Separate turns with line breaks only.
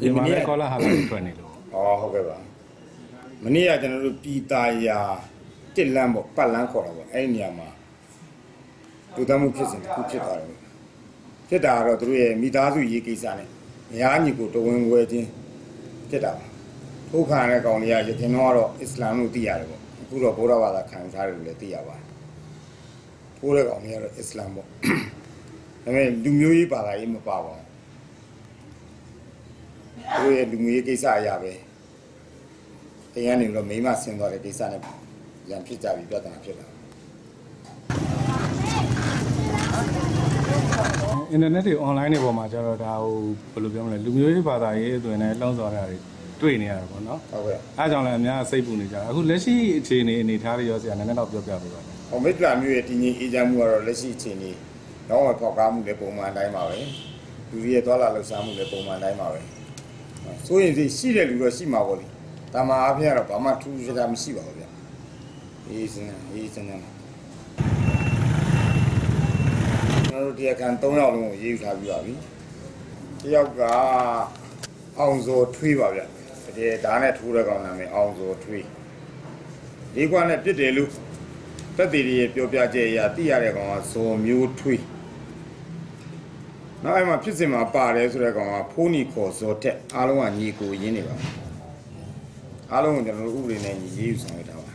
ဒီမှာလည်းကောလာဟာလာတွေထွက်နေလို့။
အော်ဟုတ်ကဲ့ပါ။မနေ့ကကျွန်တော်တို့ပြည်သားရာတစ်လမ်းပေါ့ပတ်လမ်းခေါ်တာပေါ့အဲ့ဒီနေရာမှာတူတမှုဖြစ်စဉ်တစ်ခုဖြစ်သွားတယ်။ဖြစ်တာကတော့သူတို့ရဲ့မိသားစုရေးကိစ္စနဲ့မယားညီကိုတဝင်းဝဲခြင်းဖြစ်တာပါ။ထုတ်ခံရတဲ့ကောင်လေးကရတင်တော့ကတော့အစ္စလာမ်လို့သိရတယ်ပေါ့။အခုတော့ဗုဒ္ဓဘာသာခံထားတယ်လို့လည်းသိရပါတယ်။ဖိုးတဲ့ကောင်လေးကတော့အစ္စလာမ်ပေါ့။ဒါပေမဲ့လူမျိုးရေးဘာသာရေးမပါပါဘူး။ သူတို့ရဲ့လူမျိုးရေးကိစ္စအရာပဲ။တရားနေတော့မိမဆင်းသွားတဲ့ကိစ္စနဲ့ရန်ဖြစ်ကြပြီးပြဿနာဖြစ်လာတယ်
အင်တာနက်တွေ online တွေပေါ်မှာကျတော့ဒါဟိုဘယ်လိုပြောမလဲလူမျိုးရေးဘာသာရေးအသွင်နဲ့လှုံ့ဆော်တာတွေတွေ့နေရတယ်ပေါ့နော်
ဟုတ်ကဲ့
အဲအကြောင့်လည်းအများစိတ်ပူနေကြတာအခုလက်ရှိအခြေအနေအနေထားတွေရောဆရာနည်းနည်းတော့ပြောပြပေးပါမယ်။
ဟောမိတ္တလာမျိုးရဲ့တည်ငြိမ်အေးချမ်းမှုကတော့လက်ရှိအခြေအနေတော့ဝဖောက်ကားမှုလည်းပုံမှန်အတိုင်းပါပဲ။လူတွေရဲ့သွားလာလှုပ်ရှားမှုလည်းပုံမှန်အတိုင်းပါပဲ။ ဆိုရင်စီရှိတဲ့လူတော့ရှိမှာပေါ့လေ။တာမာအဖေကတော့ဘာမှထူးထူးခြားခြားမရှိပါဘူးဗျ။အေးစင်အေးစင်နေကျွန်တော်တို့တရားခံ3ယောက်လုံးကိုရေးယူထားပြီးပါပြီ။တစ်ယောက်ကအောင်စောထွေးပါဗျ။ဒီဒါနဲ့ထိုးတဲ့ကောင်နာမည်အောင်စောထွေး။ဒီကွာနဲ့ပြစ်တယ်လို့တက်သေးရဲ့ပြောပြချက်အရသိရတဲ့ကောင်ကဇော်မျိုးထွေး။ နောက်အဲ့မှာဖြစ်စဉ်မှာပါတယ်ဆိုတဲ့ကောင်ကဖိုးနီခေါ်ဇော်တက်အားလုံးကညီကိုရင်းနေပါအားလုံးကိုကျွန်တော်တို့ဥပဒေနဲ့ညီရေးယူဆောင်ရတာပါ